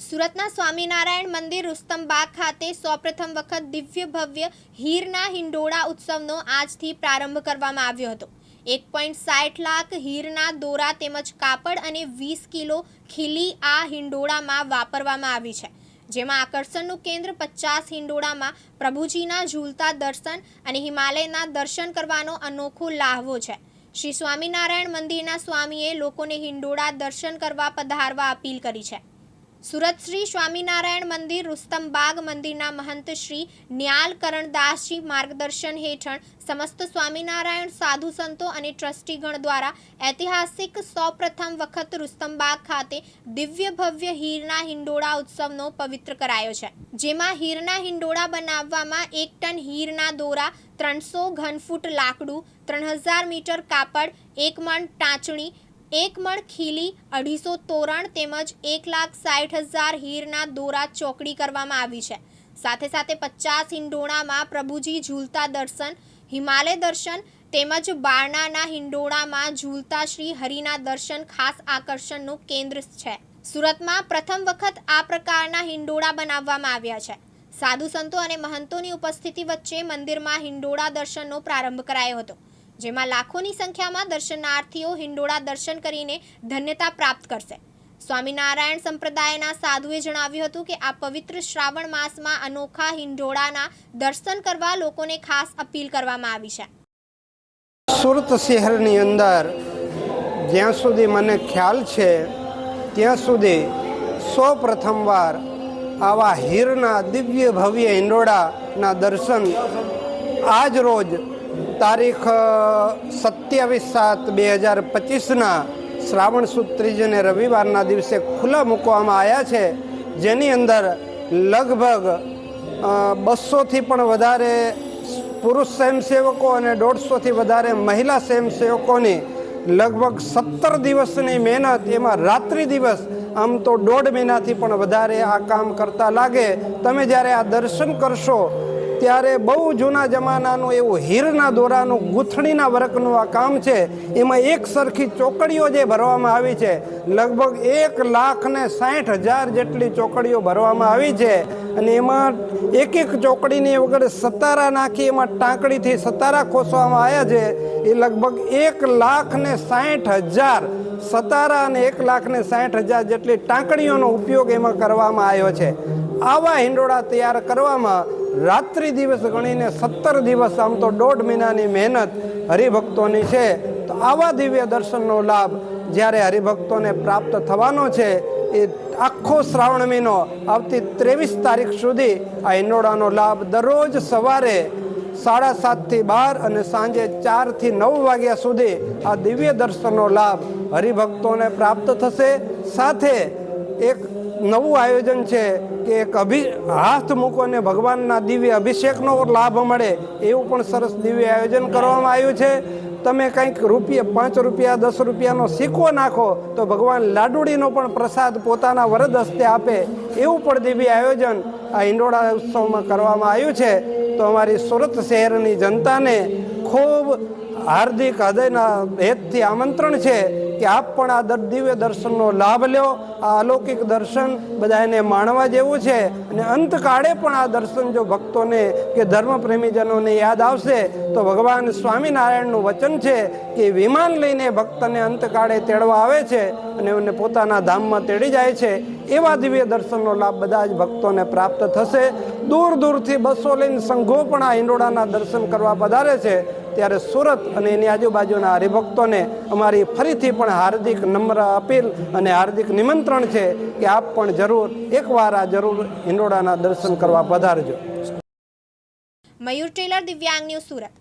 સુરતના સ્વામિનારાયણ મંદિર રુસ્તમબાગ ખાતે સૌપ્રથમ વખત દિવ્ય ભવ્ય હીરના હિંડોળા ઉત્સવનો આજથી પ્રારંભ કરવામાં આવ્યો હતો. એક પોઈન્ટ સાઠ લાખ હીરના દોરા તેમજ કાપડ અને વીસ કિલો ખીલી આ હિંડોળામાં વાપરવામાં આવી છે. જેમાં આકર્ષણનું કેન્દ્ર પચાસ હિંડોળામાં પ્રભુજીના ઝૂલતા દર્શન અને હિમાલયના દર્શન કરવાનો અનોખો લાહવો છે. શ્રી સ્વામિનારાયણ મંદિરના સ્વામીએ લોકોને હિંડોળા દર્શન કરવા પધારવા અપીલ કરી છે. સુરત શ્રી સ્વામિનારાયણ મંદિર, રુસ્તમબાગ મંદિરના મહંત શ્રી ન્યાલ કરણદાસજી માર્ગદર્શન હેઠળ સમસ્ત સ્વામિનારાયણ સાધુ સંતો અને ટ્રસ્ટીગણ દ્વારા ઐતિહાસિક સૌપ્રથમ વખત રુસ્તમબાગ ખાતે દિવ્ય ભવ્ય હીરના હિંડોળા ઉત્સવનો પવિત્ર કરાયો છે. જેમાં હીરના હિંડોળા બનાવવામાં એક ટન હીરના દોરા, ત્રણસો ઘનફૂટ લાકડું, ત્રણ હજાર મીટર કાપડ, એક મણ ટાંચણી એક મણ ખીલી, અઢીસો તોરણ તેમજ એક લાખ સાઠ હજાર હીરના દોરા ચોકડી કરવામાં આવી છે. સાથે સાથે પચાસ હિંડોળામાં પ્રભુજી ઝૂલતા દર્શન, હિમાલય દર્શન તેમજ બારણાના હિંડોળામાં ઝૂલતા શ્રી હરિના દર્શન ખાસ આકર્ષણનું કેન્દ્ર છે. સુરતમાં પ્રથમ વખત આ પ્રકારના હિંડોળા બનાવવામાં આવ્યા છે. સાધુ સંતો અને મહંતોની ઉપસ્થિતિ વચ્ચે મંદિરમાં હિંડોળા દર્શનનો પ્રારંભ કરાયો હતો. જેમાં લાખોની સંખ્યામાં દર્શનાર્થીઓ હિંડોળા દર્શન કરીને ધન્યતા પ્રાપ્ત કરશે. સ્વામિનારાયણ સંપ્રદાયના સાધુએ જણાવ્યું હતું કે આ પવિત્ર શ્રાવણ માસમાં અનોખા હિંડોળાના દર્શન કરવા લોકોને ખાસ અપીલ કરવામાં આવી છે. સુરત શહેરની અંદર જ્યાં સુધી મને ખ્યાલ છે, ત્યાં સુધી સૌ પ્રથમવાર આવા હીરના દિવ્ય ભવ્ય હિંડોળાના દર્શન આજ રોજ તારીખ સત્યાવીસ સાત બે હજાર પચીસના શ્રાવણ સુદ ત્રીજને રવિવારના દિવસે ખુલ્લા મૂકવામાં આવ્યા છે, જેની અંદર લગભગ બસોથી પણ વધારે પુરુષ સ્વયંસેવકો અને દોઢસોથી વધારે મહિલા સ્વયંસેવકોની લગભગ સત્તર દિવસની મહેનત, એમાં રાત્રિ દિવસ આમ તો દોઢ મહિનાથી પણ વધારે આ કામ કરતા લાગે. તમે જ્યારે આ દર્શન કરશો ત્યારે બહુ જૂના જમાનાનું એવું હીરના દોરાનું, ગૂંથણીના વર્કનું આ કામ છે, એમાં એક સરખી ચોકડીઓ જે ભરવામાં આવી છે, લગભગ એક લાખ ને સાઠ હજાર જેટલી ચોકડીઓ ભરવામાં આવી છે. અને એમાં એક એક ચોકડીની વગર સતારા નાખી, એમાં ટાંકડીથી સતારા ખોસવામાં આવ્યા છે, એ લગભગ એક લાખ ને સાઠ હજાર, સતારા અને એક લાખ ને સાઠ હજાર જેટલી ટાંકડીઓનો ઉપયોગ એમાં કરવામાં આવ્યો છે. આવા હિંડોળા તૈયાર કરવામાં રાત્રિ દિવસ ગણીને સત્તર દિવસ આમ તો દોઢ મહિનાની મહેનત હરિભક્તોની છે, તો આવા દિવ્ય દર્શનનો લાભ જ્યારે હરિભક્તોને પ્રાપ્ત થવાનો છે, એ આખો શ્રાવણ મહિનો, આવતી ત્રેવીસ તારીખ સુધી આ હિંડોળાનો લાભ દરરોજ સવારે સાડા સાતથી બાર અને સાંજે ચારથી નવ વાગ્યા સુધી આ દિવ્ય દર્શનનો લાભ હરિભક્તોને પ્રાપ્ત થશે. સાથે એક નવું આયોજન છે કે એક અભિ, હાથ મૂકોને ભગવાનના દિવ્ય અભિષેકનો લાભ મળે એવું પણ સરસ દિવ્ય આયોજન કરવામાં આવ્યું છે. તમે કંઈક રૂપિયા પાંચ રૂપિયા, દસ રૂપિયાનો સિક્કો નાખો તો ભગવાન લાડુડીનો પણ પ્રસાદ પોતાના વરદ હસ્તે આપે એવું પણ દિવ્ય આયોજન આ હિંડોળા ઉત્સવમાં કરવામાં આવ્યું છે. તો અમારી સુરત શહેરની જનતાને ખૂબ હાર્દિક હૃદયના હેતથી આમંત્રણ છે કે આપ પણ આ દિવ્ય દર્શનનો લાભ લ્યો આ અલૌકિક દર્શન બધાને માણવા જેવું છે. અને અંતકાળે પણ આ દર્શન જો ભક્તોને કે ધર્મ પ્રેમીજનોને યાદ આવશે, તો ભગવાન સ્વામિનારાયણનું વચન છે કે વિમાન લઈને ભક્તને અંતકાળે તેડવા આવે છે અને એમને પોતાના ધામમાં તેડી જાય છે. એવા દિવ્ય દર્શનનો લાભ બધા જ ભક્તોને પ્રાપ્ત થશે. દૂર દૂરથી બસો લઈને સંઘો પણ આ હિંડોળાના દર્શન કરવા પધારે છે. ત્યારે સુરત અને એની આજુબાજુના હરિભક્તોને અમારી ફરીથી પણ હાર્દિક નમ્ર અપીલ અને હાર્દિક નિમંત્રણ છે કે આપ પણ જરૂર એકવાર આ જરૂર હિંડોળાના દર્શન કરવા પધારજો. Mayur Taylor, Divyang news Surat.